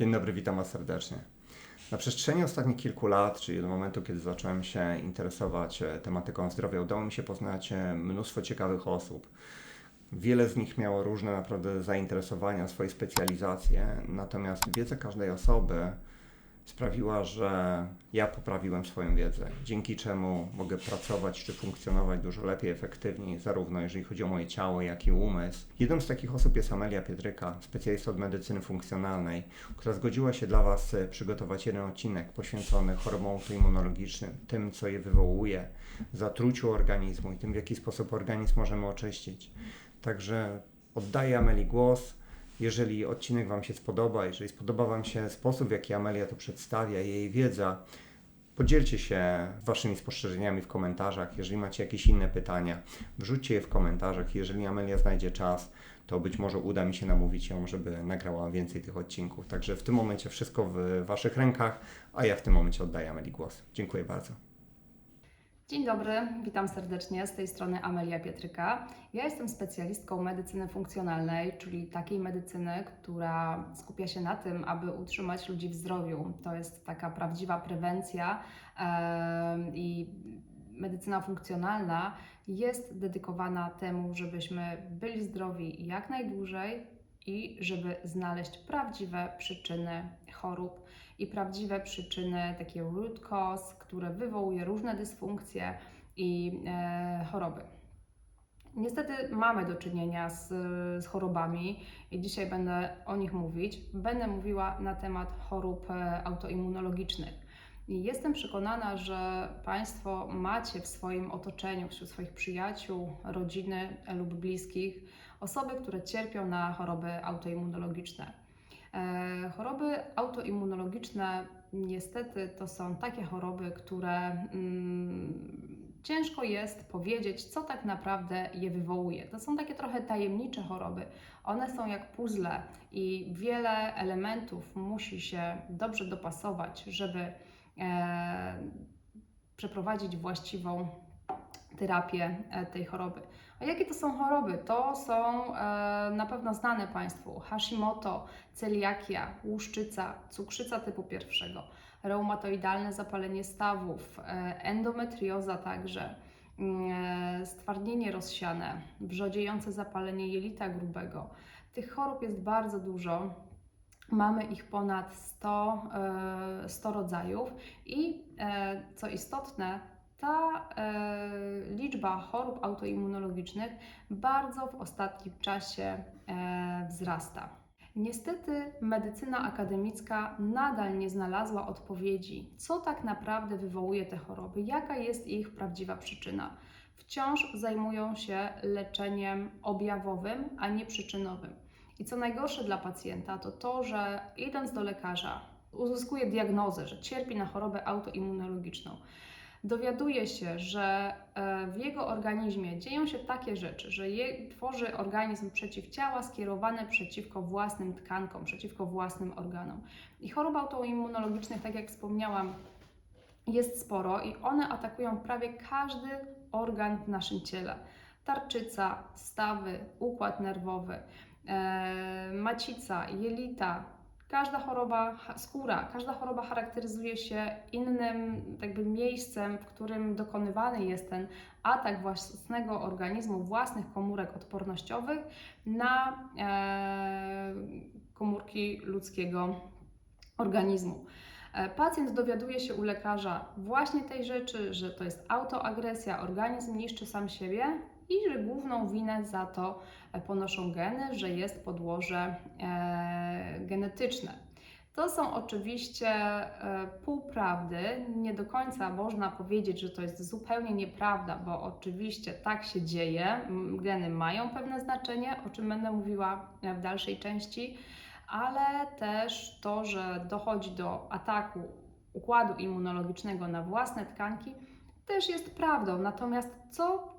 Dzień dobry, witam Was serdecznie. Na przestrzeni ostatnich kilku lat, czyli do momentu, kiedy zacząłem się interesować e, tematyką zdrowia, udało mi się poznać e, mnóstwo ciekawych osób. Wiele z nich miało różne naprawdę zainteresowania, swoje specjalizacje, natomiast wiedza każdej osoby sprawiła, że ja poprawiłem swoją wiedzę, dzięki czemu mogę pracować czy funkcjonować dużo lepiej, efektywniej, zarówno jeżeli chodzi o moje ciało, jak i umysł. Jedną z takich osób jest Amelia Pietryka, specjalista od medycyny funkcjonalnej, która zgodziła się dla Was e, przygotować jeden odcinek poświęcony chorobom autoimmunologicznym, tym, co je wywołuje, zatruciu organizmu i tym, w jaki sposób organizm możemy oczyścić. Także oddaję Ameli głos. Jeżeli odcinek Wam się spodoba, jeżeli spodoba Wam się sposób, w jaki Amelia to przedstawia, jej wiedza, podzielcie się Waszymi spostrzeżeniami w komentarzach. Jeżeli macie jakieś inne pytania, wrzućcie je w komentarzach. Jeżeli Amelia znajdzie czas, to być może uda mi się namówić ją, żeby nagrała więcej tych odcinków. Także w tym momencie wszystko w Waszych rękach, a ja w tym momencie oddaję Ameli głos. Dziękuję bardzo. Dzień dobry, witam serdecznie. Z tej strony Amelia Pietryka. Ja jestem specjalistką medycyny funkcjonalnej, czyli takiej medycyny, która skupia się na tym, aby utrzymać ludzi w zdrowiu. To jest taka prawdziwa prewencja i medycyna funkcjonalna jest dedykowana temu, żebyśmy byli zdrowi jak najdłużej i żeby znaleźć prawdziwe przyczyny chorób i prawdziwe przyczyny, takie root cause, które wywołuje różne dysfunkcje i e, choroby. Niestety mamy do czynienia z, z chorobami i dzisiaj będę o nich mówić. Będę mówiła na temat chorób e, autoimmunologicznych. I jestem przekonana, że Państwo macie w swoim otoczeniu, wśród swoich przyjaciół, rodziny lub bliskich osoby, które cierpią na choroby autoimmunologiczne. E, Choroby autoimmunologiczne niestety to są takie choroby, które mm, ciężko jest powiedzieć, co tak naprawdę je wywołuje. To są takie trochę tajemnicze choroby. One są jak puzzle i wiele elementów musi się dobrze dopasować, żeby e, przeprowadzić właściwą terapię e, tej choroby. A jakie to są choroby? To są e, na pewno znane Państwu Hashimoto, celiakia, łuszczyca, cukrzyca typu pierwszego, reumatoidalne zapalenie stawów, e, endometrioza także, mm, e, stwardnienie rozsiane, wrzodziejące zapalenie jelita grubego. Tych chorób jest bardzo dużo. Mamy ich ponad 100, e, 100 rodzajów i e, co istotne, ta e, liczba chorób autoimmunologicznych bardzo w ostatnim czasie e, wzrasta. Niestety medycyna akademicka nadal nie znalazła odpowiedzi, co tak naprawdę wywołuje te choroby, jaka jest ich prawdziwa przyczyna. Wciąż zajmują się leczeniem objawowym, a nie przyczynowym. I co najgorsze dla pacjenta, to to, że idąc do lekarza, uzyskuje diagnozę, że cierpi na chorobę autoimmunologiczną dowiaduje się, że e, w jego organizmie dzieją się takie rzeczy, że je, tworzy organizm przeciwciała skierowane przeciwko własnym tkankom, przeciwko własnym organom. I chorób autoimmunologicznych, tak jak wspomniałam, jest sporo i one atakują prawie każdy organ w naszym ciele. Tarczyca, stawy, układ nerwowy, e, macica, jelita, Każda choroba, skóra, każda choroba charakteryzuje się innym jakby miejscem, w którym dokonywany jest ten atak własnego organizmu, własnych komórek odpornościowych na e, komórki ludzkiego organizmu. E, pacjent dowiaduje się u lekarza właśnie tej rzeczy, że to jest autoagresja, organizm niszczy sam siebie i że główną winę za to e, ponoszą geny, że jest podłoże e, genetyczne. To są oczywiście e, półprawdy. Nie do końca można powiedzieć, że to jest zupełnie nieprawda, bo oczywiście tak się dzieje. Geny mają pewne znaczenie, o czym będę mówiła w dalszej części, ale też to, że dochodzi do ataku układu immunologicznego na własne tkanki, też jest prawdą. Natomiast co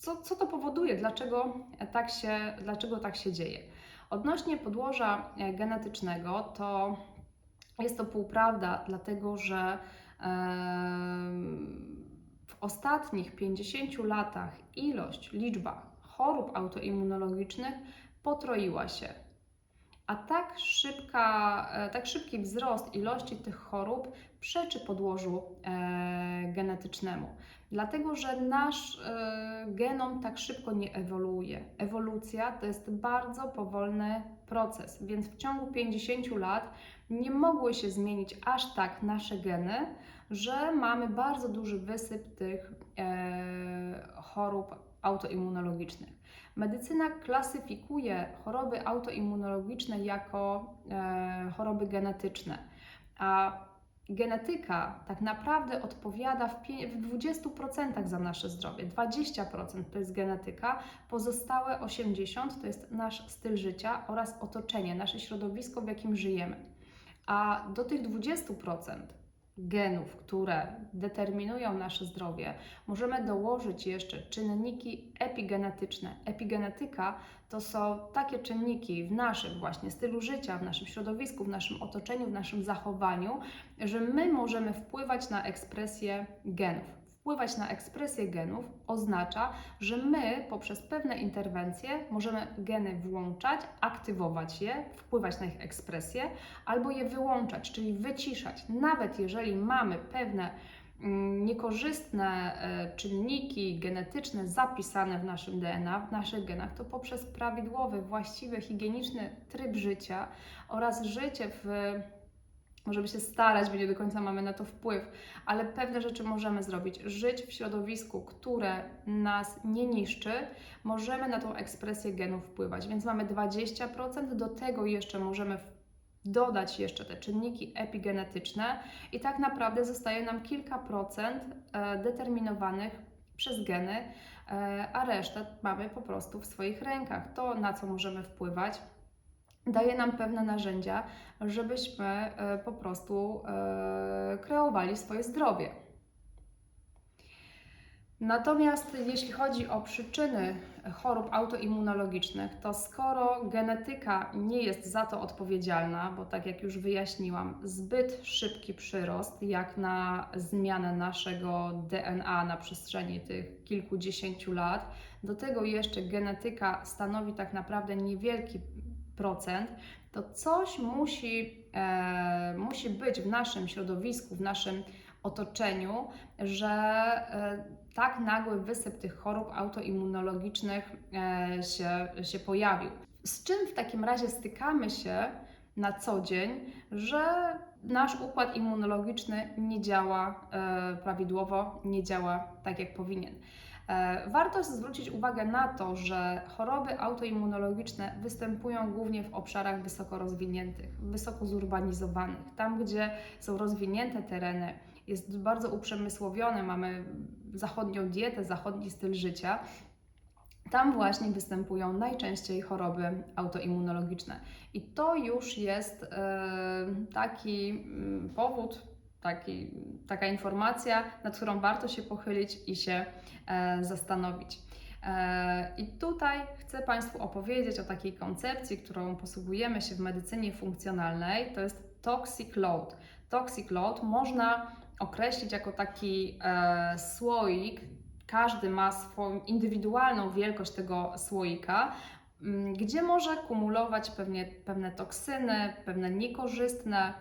co, co to powoduje? Dlaczego tak, się, dlaczego tak się dzieje? Odnośnie podłoża e, genetycznego, to jest to półprawda, dlatego że w ostatnich 50 latach ilość, liczba chorób autoimmunologicznych potroiła się. A tak, szybka, e, tak szybki wzrost ilości tych chorób przeczy podłożu e, genetycznemu. Dlatego, że nasz e, genom tak szybko nie ewoluuje. Ewolucja to jest bardzo powolny proces, więc w ciągu 50 lat nie mogły się zmienić aż tak nasze geny, że mamy bardzo duży wysyp tych e, chorób autoimmunologicznych. Medycyna klasyfikuje choroby autoimmunologiczne jako e, choroby genetyczne, a genetyka tak naprawdę odpowiada w, pie- w 20% za nasze zdrowie. 20% to jest genetyka, pozostałe 80% to jest nasz styl życia oraz otoczenie, nasze środowisko, w jakim żyjemy. A do tych 20% genów, które determinują nasze zdrowie, możemy dołożyć jeszcze czynniki epigenetyczne. Epigenetyka to są takie czynniki w naszym właśnie stylu życia, w naszym środowisku, w naszym otoczeniu, w naszym zachowaniu, że my możemy wpływać na ekspresję genów. Wpływać na ekspresję genów oznacza, że my poprzez pewne interwencje możemy geny włączać, aktywować je, wpływać na ich ekspresję, albo je wyłączać, czyli wyciszać. Nawet jeżeli mamy pewne mm, niekorzystne e, czynniki genetyczne zapisane w naszym DNA, w naszych genach, to poprzez prawidłowy, właściwy, higieniczny tryb życia oraz życie w Możemy się starać, bo nie do końca mamy na to wpływ, ale pewne rzeczy możemy zrobić. Żyć w środowisku, które nas nie niszczy, możemy na tą ekspresję genów wpływać. Więc mamy 20%, do tego jeszcze możemy dodać jeszcze te czynniki epigenetyczne i tak naprawdę zostaje nam kilka procent e, determinowanych przez geny, e, a resztę mamy po prostu w swoich rękach. To, na co możemy wpływać, daje nam pewne narzędzia, żebyśmy e, po prostu e, kreowali swoje zdrowie. Natomiast jeśli chodzi o przyczyny chorób autoimmunologicznych, to skoro genetyka nie jest za to odpowiedzialna, bo tak jak już wyjaśniłam, zbyt szybki przyrost, jak na zmianę naszego DNA na przestrzeni tych kilkudziesięciu lat, do tego jeszcze genetyka stanowi tak naprawdę niewielki to coś musi, e, musi być w naszym środowisku, w naszym otoczeniu, że e, tak nagły wysyp tych chorób autoimmunologicznych e, się, się pojawił. Z czym w takim razie stykamy się na co dzień, że nasz układ immunologiczny nie działa e, prawidłowo, nie działa tak jak powinien. E, Warto zwrócić uwagę na to, że choroby autoimmunologiczne występują głównie w obszarach wysoko rozwiniętych, wysoko zurbanizowanych, tam gdzie są rozwinięte tereny, jest bardzo uprzemysłowione, mamy zachodnią dietę, zachodni styl życia. Tam właśnie występują najczęściej choroby autoimmunologiczne. I to już jest e, taki mm, powód, taki, taka informacja, nad którą warto się pochylić i się e, zastanowić. E, I tutaj chcę Państwu opowiedzieć o takiej koncepcji, którą posługujemy się w medycynie funkcjonalnej, to jest toxic load. Toxic load można określić jako taki e, słoik, każdy ma swoją indywidualną wielkość tego słoika, gdzie może kumulować pewnie, pewne toksyny, pewne niekorzystne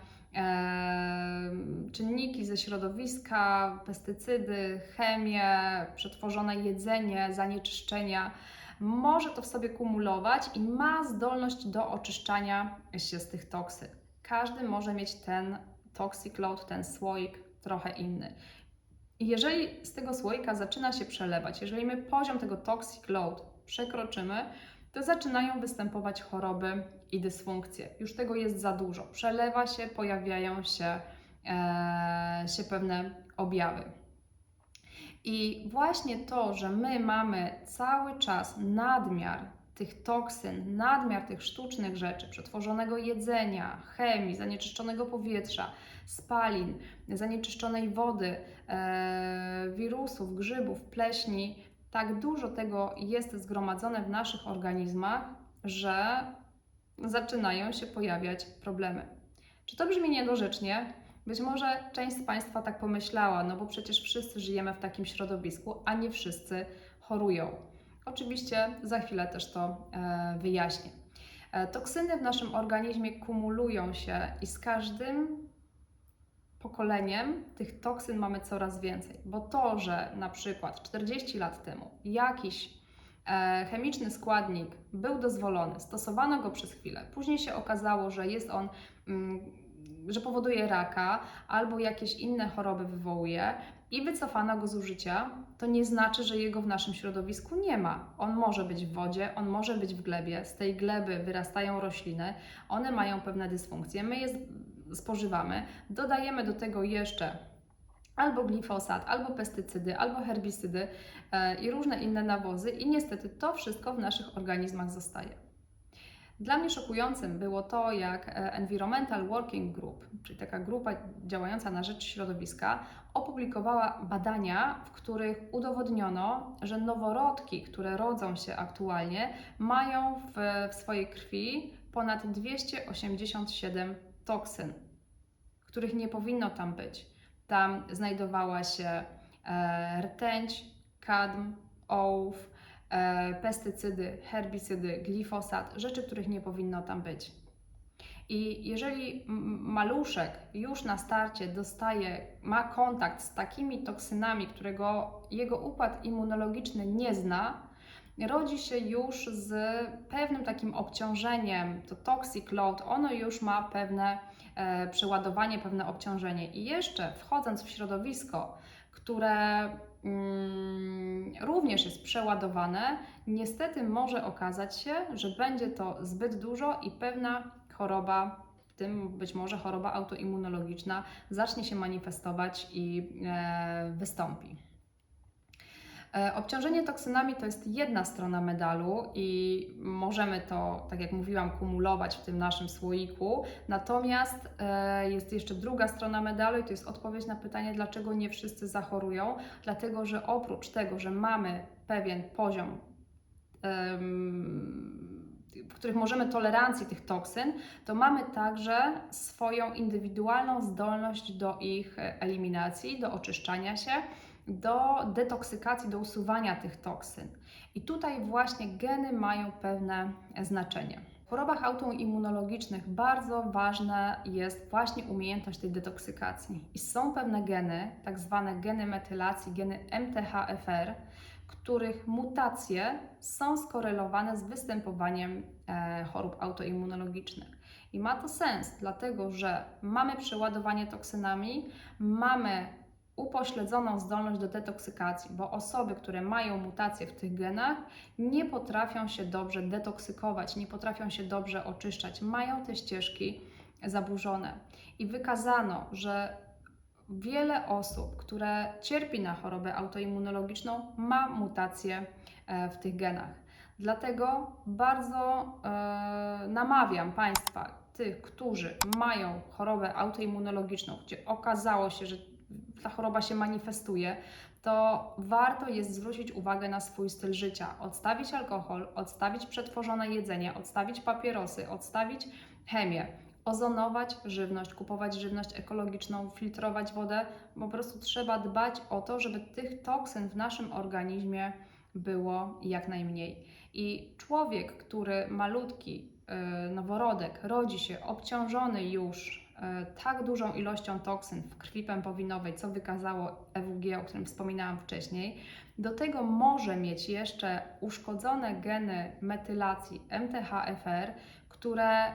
czynniki ze środowiska, pestycydy, chemię, przetworzone jedzenie, zanieczyszczenia. Może to w sobie kumulować i ma zdolność do oczyszczania się z tych toksyn. Każdy może mieć ten toxic load, ten słoik trochę inny. I jeżeli z tego słoika zaczyna się przelewać, jeżeli my poziom tego toxic load przekroczymy, to zaczynają występować choroby i dysfunkcje. Już tego jest za dużo. Przelewa się, pojawiają się, e, się pewne objawy. I właśnie to, że my mamy cały czas nadmiar tych toksyn, nadmiar tych sztucznych rzeczy, przetworzonego jedzenia, chemii, zanieczyszczonego powietrza, spalin, zanieczyszczonej wody, e, wirusów, grzybów, pleśni, tak dużo tego jest zgromadzone w naszych organizmach, że zaczynają się pojawiać problemy. Czy to brzmi niedorzecznie? Być może część z Państwa tak pomyślała, no bo przecież wszyscy żyjemy w takim środowisku, a nie wszyscy chorują. Oczywiście za chwilę też to e, wyjaśnię. E, Toksyny w naszym organizmie kumulują się i z każdym pokoleniem tych toksyn mamy coraz więcej, bo to, że na przykład 40 lat temu jakiś e, chemiczny składnik był dozwolony, stosowano go przez chwilę, później się okazało, że jest on, mm, że powoduje raka albo jakieś inne choroby wywołuje i wycofano go z użycia, to nie znaczy, że jego w naszym środowisku nie ma. On może być w wodzie, on może być w glebie, z tej gleby wyrastają rośliny, one mają pewne dysfunkcje, my je z- spożywamy, dodajemy do tego jeszcze albo glifosat, albo pestycydy, albo herbicydy e, i różne inne nawozy i niestety to wszystko w naszych organizmach zostaje. Dla mnie szokującym było to, jak e, Environmental Working Group, czyli taka grupa działająca na rzecz środowiska, opublikowała badania, w których udowodniono, że noworodki, które rodzą się aktualnie, mają w, w swojej krwi ponad 287 toksyn, których nie powinno tam być. Tam znajdowała się e, rtęć, kadm, ołów, e, pestycydy, herbicydy, glifosat, rzeczy, których nie powinno tam być. I jeżeli maluszek już na starcie dostaje, ma kontakt z takimi toksynami, którego jego układ immunologiczny nie zna, rodzi się już z pewnym takim obciążeniem, to toxic load, ono już ma pewne e, przeładowanie, pewne obciążenie. I jeszcze wchodząc w środowisko, które mm, również jest przeładowane, niestety może okazać się, że będzie to zbyt dużo i pewna choroba, tym być może choroba autoimmunologiczna, zacznie się manifestować i e, wystąpi. E, Obciążenie toksynami to jest jedna strona medalu i możemy to, tak jak mówiłam, kumulować w tym naszym słoiku. Natomiast e, jest jeszcze druga strona medalu i to jest odpowiedź na pytanie, dlaczego nie wszyscy zachorują. Dlatego, że oprócz tego, że mamy pewien poziom w których możemy tolerancji tych toksyn, to mamy także swoją indywidualną zdolność do ich eliminacji, do oczyszczania się, do detoksykacji, do usuwania tych toksyn. I tutaj właśnie geny mają pewne znaczenie. W chorobach autoimmunologicznych bardzo ważna jest właśnie umiejętność tej detoksykacji. I są pewne geny, tak zwane geny metylacji, geny MTHFR, których mutacje są skorelowane z występowaniem e, chorób autoimmunologicznych. I ma to sens, dlatego że mamy przeładowanie toksynami, mamy upośledzoną zdolność do detoksykacji, bo osoby, które mają mutacje w tych genach, nie potrafią się dobrze detoksykować, nie potrafią się dobrze oczyszczać, mają te ścieżki zaburzone. I wykazano, że wiele osób, które cierpi na chorobę autoimmunologiczną, ma mutacje e, w tych genach. Dlatego bardzo e, namawiam Państwa, tych, którzy mają chorobę autoimmunologiczną, gdzie okazało się, że ta choroba się manifestuje, to warto jest zwrócić uwagę na swój styl życia. Odstawić alkohol, odstawić przetworzone jedzenie, odstawić papierosy, odstawić chemię, ozonować żywność, kupować żywność ekologiczną, filtrować wodę. Po prostu trzeba dbać o to, żeby tych toksyn w naszym organizmie było jak najmniej. I człowiek, który malutki, yy, noworodek, rodzi się obciążony już tak dużą ilością toksyn w krwi pępowinowej, co wykazało EWG, o którym wspominałam wcześniej, do tego może mieć jeszcze uszkodzone geny metylacji MTHFR, które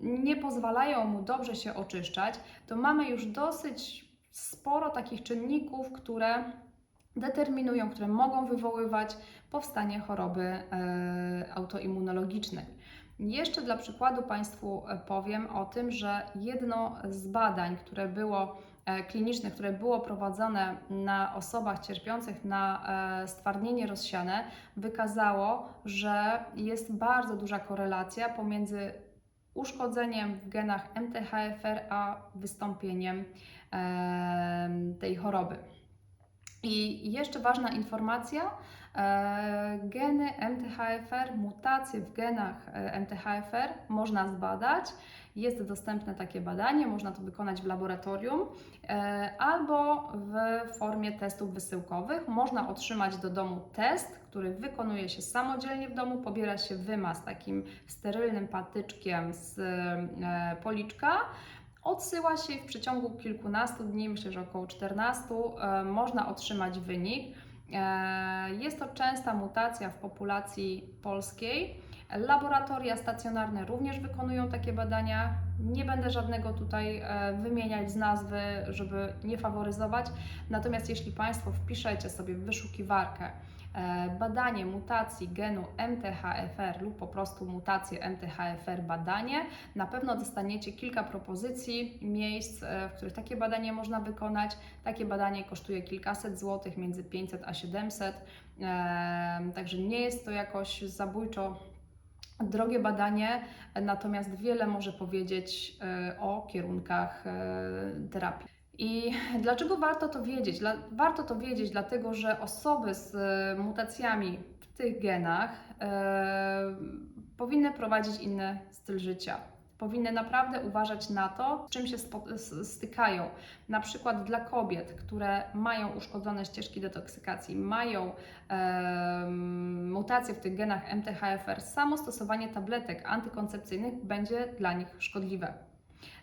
nie pozwalają mu dobrze się oczyszczać, to mamy już dosyć sporo takich czynników, które determinują, które mogą wywoływać powstanie choroby e, autoimmunologicznej. Jeszcze dla przykładu Państwu e, powiem o tym, że jedno z badań, które było e, kliniczne, które było prowadzone na osobach cierpiących na e, stwardnienie rozsiane, wykazało, że jest bardzo duża korelacja pomiędzy uszkodzeniem w genach MTHFR a wystąpieniem em, tej choroby. I jeszcze ważna informacja, geny MTHFR, mutacje w genach e, MTHFR można zbadać Jest dostępne takie badanie, można to wykonać w laboratorium e, albo w formie testów wysyłkowych. Można otrzymać do domu test, który wykonuje się samodzielnie w domu, pobiera się wymaz takim sterylnym patyczkiem z e, policzka. Odsyła się w przeciągu kilkunastu dni, myślę, że około 14, e, można otrzymać wynik. E, Jest to częsta mutacja w populacji polskiej. Laboratoria stacjonarne również wykonują takie badania. Nie będę żadnego tutaj e, wymieniać z nazwy, żeby nie faworyzować. Natomiast jeśli Państwo wpiszecie sobie w wyszukiwarkę e, badanie mutacji genu MTHFR lub po prostu mutację MTHFR badanie, na pewno dostaniecie kilka propozycji miejsc, e, w których takie badanie można wykonać. Takie badanie kosztuje kilkaset złotych, między 500 a 700, Em, także nie jest to jakoś zabójczo drogie badanie, natomiast wiele może powiedzieć e, o kierunkach e, terapii. I dlaczego warto to wiedzieć? Warto to wiedzieć, dlatego że osoby z e, mutacjami w tych genach powinny prowadzić inny styl życia. Powinny naprawdę uważać na to, z czym się stykają. Na przykład dla kobiet, które mają uszkodzone ścieżki detoksykacji, mają em, mutacje w tych genach MTHFR, samo stosowanie tabletek antykoncepcyjnych będzie dla nich szkodliwe.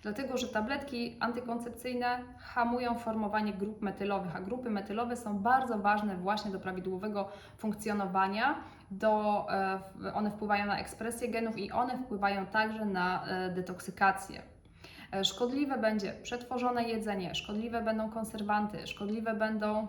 Dlatego, że tabletki antykoncepcyjne hamują formowanie grup metylowych, a grupy metylowe są bardzo ważne właśnie do prawidłowego funkcjonowania. Do, e, one wpływają na ekspresję genów i one wpływają także na e, detoksykację. E, Szkodliwe będzie przetworzone jedzenie, szkodliwe będą konserwanty, szkodliwe będą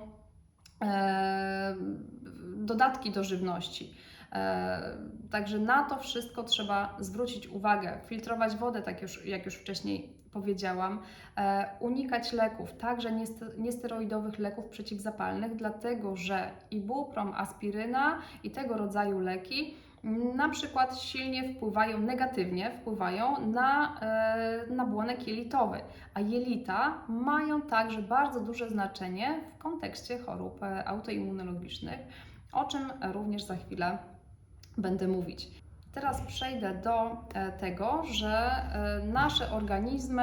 dodatki do żywności. E, Także na to wszystko trzeba zwrócić uwagę, filtrować wodę, tak już, jak już wcześniej powiedziałam, e, unikać leków, także nieste- niesteroidowych leków przeciwzapalnych, dlatego że ibuprom, aspiryna i tego rodzaju leki na przykład silnie wpływają, negatywnie wpływają na e, nabłonek jelitowy, a jelita mają także bardzo duże znaczenie w kontekście chorób autoimmunologicznych, o czym również za chwilę będę mówić. Teraz przejdę do e, tego, że e, nasze organizmy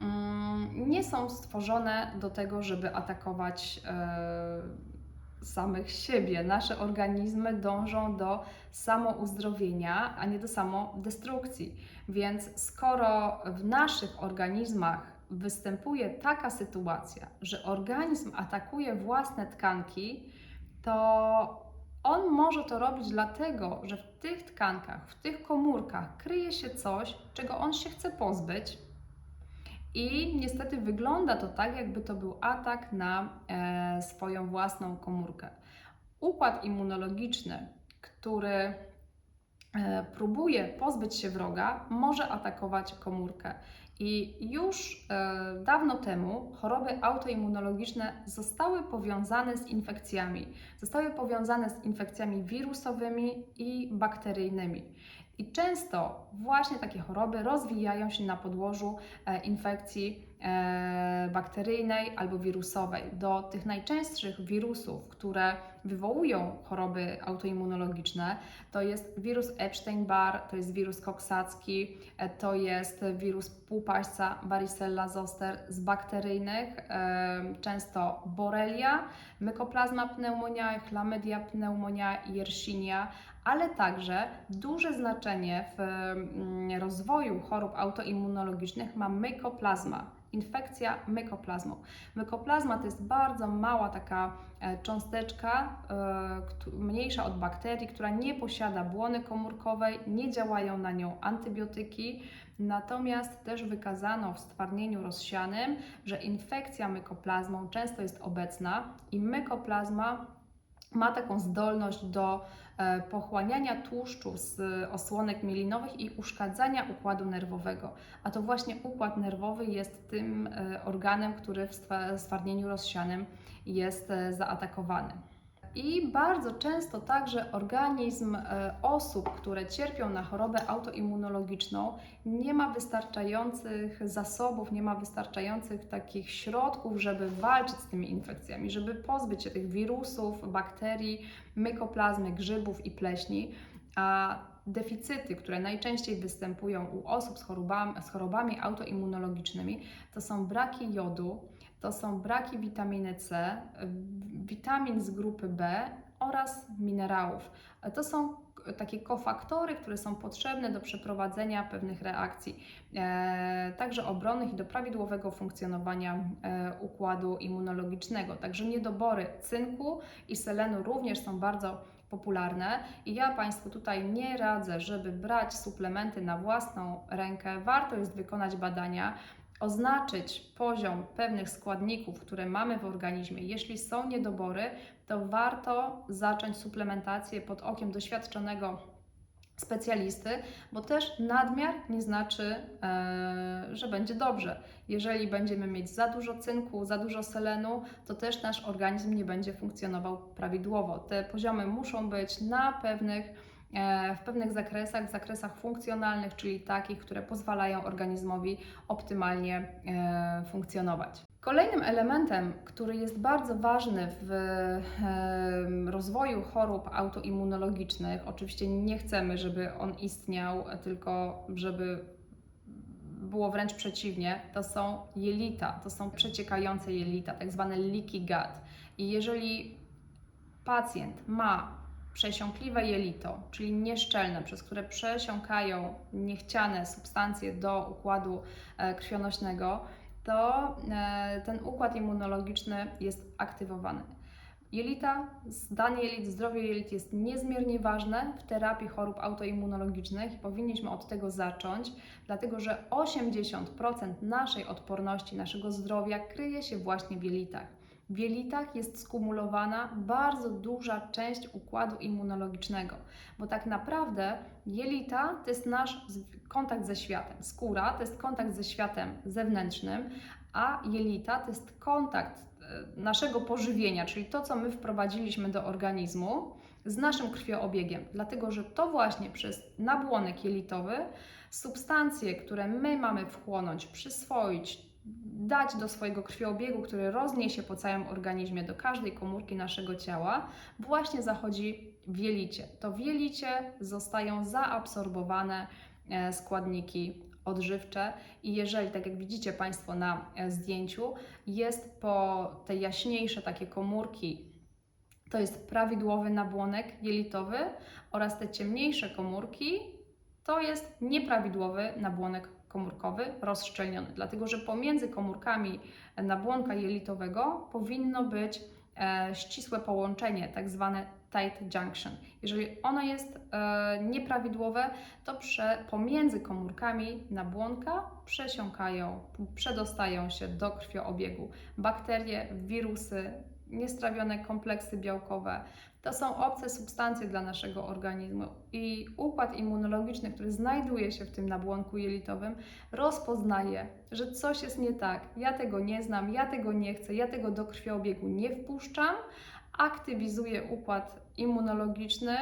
mm, nie są stworzone do tego, żeby atakować e, samych siebie. Nasze organizmy dążą do samouzdrowienia, a nie do samodestrukcji. Więc skoro w naszych organizmach występuje taka sytuacja, że organizm atakuje własne tkanki, to on może to robić dlatego, że w tych tkankach, w tych komórkach kryje się coś, czego on się chce pozbyć. I niestety wygląda to tak, jakby to był atak na e, swoją własną komórkę. Układ immunologiczny, który próbuje pozbyć się wroga, może atakować komórkę. I już e, dawno temu choroby autoimmunologiczne zostały powiązane z infekcjami. Zostały powiązane z infekcjami wirusowymi i bakteryjnymi. I często właśnie takie choroby rozwijają się na podłożu e, infekcji e, bakteryjnej albo wirusowej. Do tych najczęstszych wirusów, które wywołują choroby autoimmunologiczne, to jest wirus Epstein-Barr, to jest wirus koksacki, e, to jest wirus półpaśca varicella zoster z bakteryjnych, często borrelia, mykoplazma pneumoniae, chlamydia pneumoniae i yersinia, ale także duże znaczenie w mm, rozwoju chorób autoimmunologicznych ma mykoplazma, infekcja mykoplazmą. Mykoplazma to jest bardzo mała taka e, cząsteczka, e, mniejsza od bakterii, która nie posiada błony komórkowej, nie działają na nią antybiotyki. Natomiast też wykazano w stwardnieniu rozsianym, że infekcja mykoplazmą często jest obecna i mykoplazma ma taką zdolność do e, pochłaniania tłuszczu z osłonek mielinowych i uszkadzania układu nerwowego. A to właśnie układ nerwowy jest tym e, organem, który w stwa- stwardnieniu rozsianym jest e, zaatakowany. I bardzo często także organizm e, osób, które cierpią na chorobę autoimmunologiczną, nie ma wystarczających zasobów, nie ma wystarczających takich środków, żeby walczyć z tymi infekcjami, żeby pozbyć się tych wirusów, bakterii, mykoplazmy, grzybów i pleśni. A deficyty, które najczęściej występują u osób z chorobami, z chorobami autoimmunologicznymi, to są braki jodu, to są braki witaminy C, witamin z grupy B oraz minerałów. To są takie kofaktory, które są potrzebne do przeprowadzenia pewnych reakcji, e, także obronnych i do prawidłowego funkcjonowania e, układu immunologicznego. Także niedobory cynku i selenu również są bardzo popularne i ja Państwu tutaj nie radzę, żeby brać suplementy na własną rękę. Warto jest wykonać badania, oznaczyć poziom pewnych składników, które mamy w organizmie. Jeśli są niedobory, to warto zacząć suplementację pod okiem doświadczonego specjalisty, bo też nadmiar nie znaczy, e, że będzie dobrze. Jeżeli będziemy mieć za dużo cynku, za dużo selenu, to też nasz organizm nie będzie funkcjonował prawidłowo. Te poziomy muszą być na pewnych, e, w pewnych zakresach, w zakresach funkcjonalnych, czyli takich, które pozwalają organizmowi optymalnie e, funkcjonować. Kolejnym elementem, który jest bardzo ważny w rozwoju chorób autoimmunologicznych, oczywiście nie chcemy, żeby on istniał, tylko żeby było wręcz przeciwnie, to są jelita, to są przeciekające jelita, tak zwane leaky gut. I jeżeli pacjent ma przesiąkliwe jelito, czyli nieszczelne, przez które przesiąkają niechciane substancje do układu e, krwionośnego, to e, ten układ immunologiczny jest aktywowany. Jelita, zdanie jelit, zdrowie jelit jest niezmiernie ważne w terapii chorób autoimmunologicznych i powinniśmy od tego zacząć, dlatego że 80% naszej odporności, naszego zdrowia kryje się właśnie w jelitach. W jelitach jest skumulowana bardzo duża część układu immunologicznego, bo tak naprawdę jelita to jest nasz kontakt ze światem. Skóra to jest kontakt ze światem zewnętrznym, a jelita to jest kontakt e, naszego pożywienia, czyli to, co my wprowadziliśmy do organizmu z naszym krwioobiegiem, dlatego że to właśnie przez nabłonek jelitowy substancje, które my mamy wchłonąć, przyswoić, dać do swojego krwiobiegu, który rozniesie po całym organizmie, do każdej komórki naszego ciała, właśnie zachodzi w jelicie. To w jelicie zostają zaabsorbowane e, składniki odżywcze i jeżeli, tak jak widzicie Państwo na e, zdjęciu, jest po te jaśniejsze takie komórki, to jest prawidłowy nabłonek jelitowy oraz te ciemniejsze komórki to jest nieprawidłowy nabłonek komórkowy rozszczelniony, dlatego że pomiędzy komórkami nabłonka jelitowego powinno być e, ścisłe połączenie, tak zwane tight junction. Jeżeli ono jest e, nieprawidłowe, to prze, pomiędzy komórkami nabłonka przesiąkają, przedostają się do krwioobiegu bakterie, wirusy, niestrawione kompleksy białkowe. To są obce substancje dla naszego organizmu i układ immunologiczny, który znajduje się w tym nabłonku jelitowym, rozpoznaje, że coś jest nie tak. Ja tego nie znam, ja tego nie chcę, ja tego do krwioobiegu nie wpuszczam. Aktywizuje układ immunologiczny.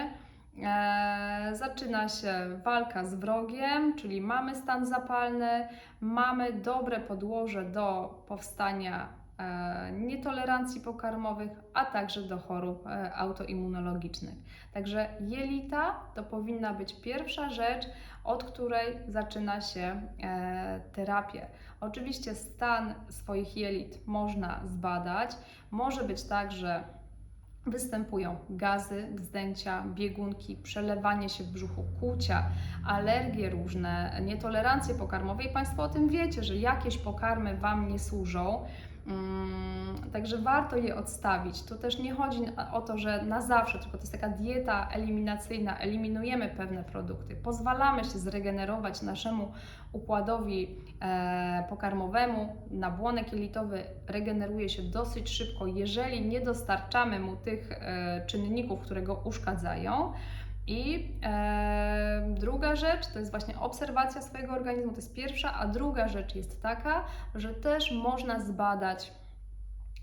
Eee, zaczyna się walka z wrogiem, czyli mamy stan zapalny, mamy dobre podłoże do powstania nietolerancji pokarmowych, a także do chorób e, autoimmunologicznych. Także jelita to powinna być pierwsza rzecz, od której zaczyna się e, terapię. Oczywiście stan swoich jelit można zbadać. Może być tak, że występują gazy, wzdęcia, biegunki, przelewanie się w brzuchu, kłucia, alergie różne, nietolerancje pokarmowe i Państwo o tym wiecie, że jakieś pokarmy Wam nie służą. Mm, Także warto je odstawić. Tu też nie chodzi o to, że na zawsze, tylko to jest taka dieta eliminacyjna, eliminujemy pewne produkty, pozwalamy się zregenerować naszemu układowi e, pokarmowemu. Nabłonek jelitowy regeneruje się dosyć szybko, jeżeli nie dostarczamy mu tych e, czynników, które go uszkadzają. I e, druga rzecz to jest właśnie obserwacja swojego organizmu, to jest pierwsza, a druga rzecz jest taka, że też można zbadać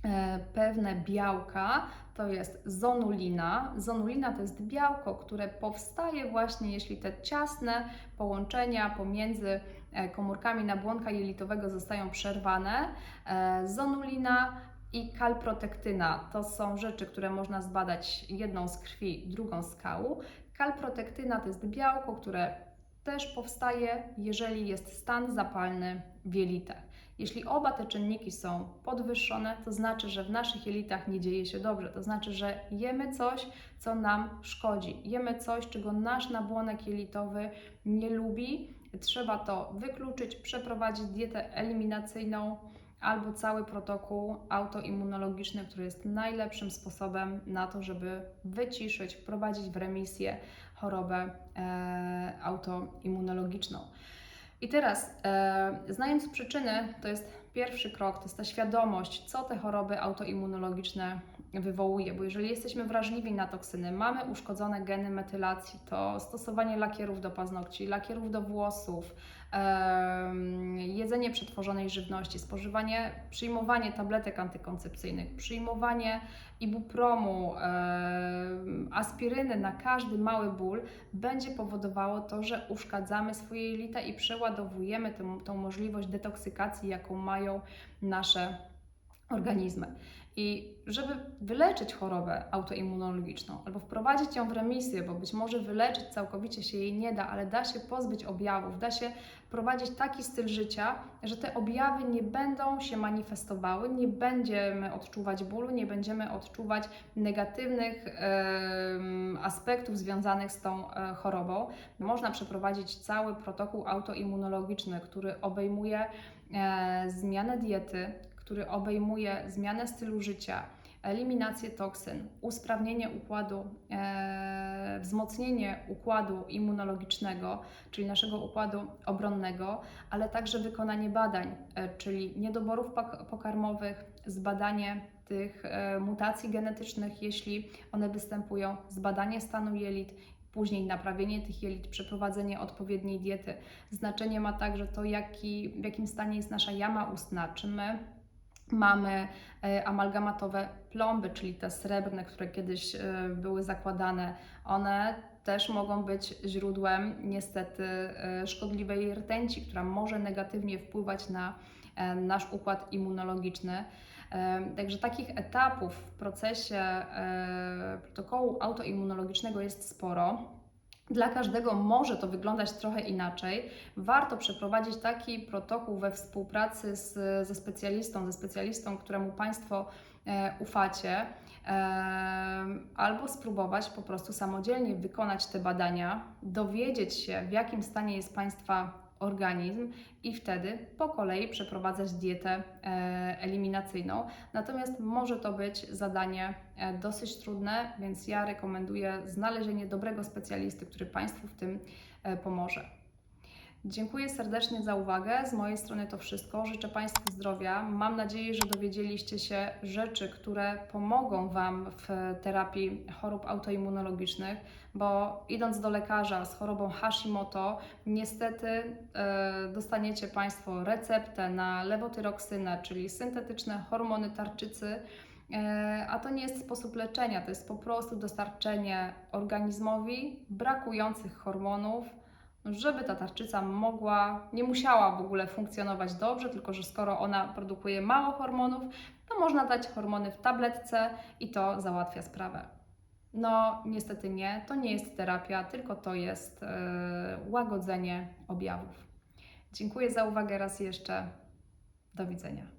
e, pewne białka, to jest zonulina. Zonulina to jest białko, które powstaje właśnie, jeśli te ciasne połączenia pomiędzy e, komórkami nabłonka jelitowego zostają przerwane. E, Zonulina i kalprotektyna to są rzeczy, które można zbadać jedną z krwi, drugą z kału. Kalprotektyna to jest białko, które też powstaje, jeżeli jest stan zapalny w jelitach. Jeśli oba te czynniki są podwyższone, to znaczy, że w naszych jelitach nie dzieje się dobrze. To znaczy, że jemy coś, co nam szkodzi. Jemy coś, czego nasz nabłonek jelitowy nie lubi. Trzeba to wykluczyć, przeprowadzić dietę eliminacyjną albo cały protokół autoimmunologiczny, który jest najlepszym sposobem na to, żeby wyciszyć, wprowadzić w remisję chorobę e, autoimmunologiczną. I teraz, e, znając przyczyny, to jest pierwszy krok, to jest ta świadomość, co te choroby autoimmunologiczne wywołuje, bo jeżeli jesteśmy wrażliwi na toksyny, mamy uszkodzone geny metylacji, to stosowanie lakierów do paznokci, lakierów do włosów, jedzenie przetworzonej żywności, spożywanie, przyjmowanie tabletek antykoncepcyjnych, przyjmowanie ibupromu, aspiryny na każdy mały ból będzie powodowało to, że uszkadzamy swoje jelita i przeładowujemy tę, tą możliwość detoksykacji, jaką nasze organizmy. I żeby wyleczyć chorobę autoimmunologiczną albo wprowadzić ją w remisję, bo być może wyleczyć całkowicie się jej nie da, ale da się pozbyć objawów, da się prowadzić taki styl życia, że te objawy nie będą się manifestowały, nie będziemy odczuwać bólu, nie będziemy odczuwać negatywnych aspektów związanych z tą e, chorobą. Można przeprowadzić cały protokół autoimmunologiczny, który obejmuje zmianę diety, który obejmuje zmianę stylu życia, eliminację toksyn, usprawnienie układu, e, wzmocnienie układu immunologicznego, czyli naszego układu obronnego, ale także wykonanie badań, e, czyli niedoborów pokarmowych, zbadanie tych e, mutacji genetycznych, jeśli one występują, zbadanie stanu jelit, później naprawienie tych jelit, przeprowadzenie odpowiedniej diety. Znaczenie ma także to, jaki, w jakim stanie jest nasza jama ustna, czy my Mamy e, amalgamatowe plomby, czyli te srebrne, które kiedyś e, były zakładane. One też mogą być źródłem niestety e, szkodliwej rtęci, która może negatywnie wpływać na e, nasz układ immunologiczny. E, Także takich etapów w procesie protokołu autoimmunologicznego jest sporo. Dla każdego może to wyglądać trochę inaczej. Warto przeprowadzić taki protokół we współpracy z, ze specjalistą, ze specjalistą, któremu Państwo ufacie, albo spróbować po prostu samodzielnie wykonać te badania, dowiedzieć się, w jakim stanie jest Państwa organizm i wtedy po kolei przeprowadzać dietę e, eliminacyjną. Natomiast może to być zadanie e, dosyć trudne, więc ja rekomenduję znalezienie dobrego specjalisty, który Państwu w tym e, pomoże. Dziękuję serdecznie za uwagę. Z mojej strony to wszystko. Życzę Państwu zdrowia. Mam nadzieję, że dowiedzieliście się rzeczy, które pomogą Wam w terapii chorób autoimmunologicznych, bo idąc do lekarza z chorobą Hashimoto, niestety e, dostaniecie Państwo receptę na lewotyroksynę, czyli syntetyczne hormony tarczycy. E, A to nie jest sposób leczenia, to jest po prostu dostarczenie organizmowi brakujących hormonów, żeby ta tarczyca mogła, nie musiała w ogóle funkcjonować dobrze, tylko że skoro ona produkuje mało hormonów, to można dać hormony w tabletce i to załatwia sprawę. No, niestety nie, to nie jest terapia, tylko to jest e, łagodzenie objawów. Dziękuję za uwagę raz jeszcze. Do widzenia.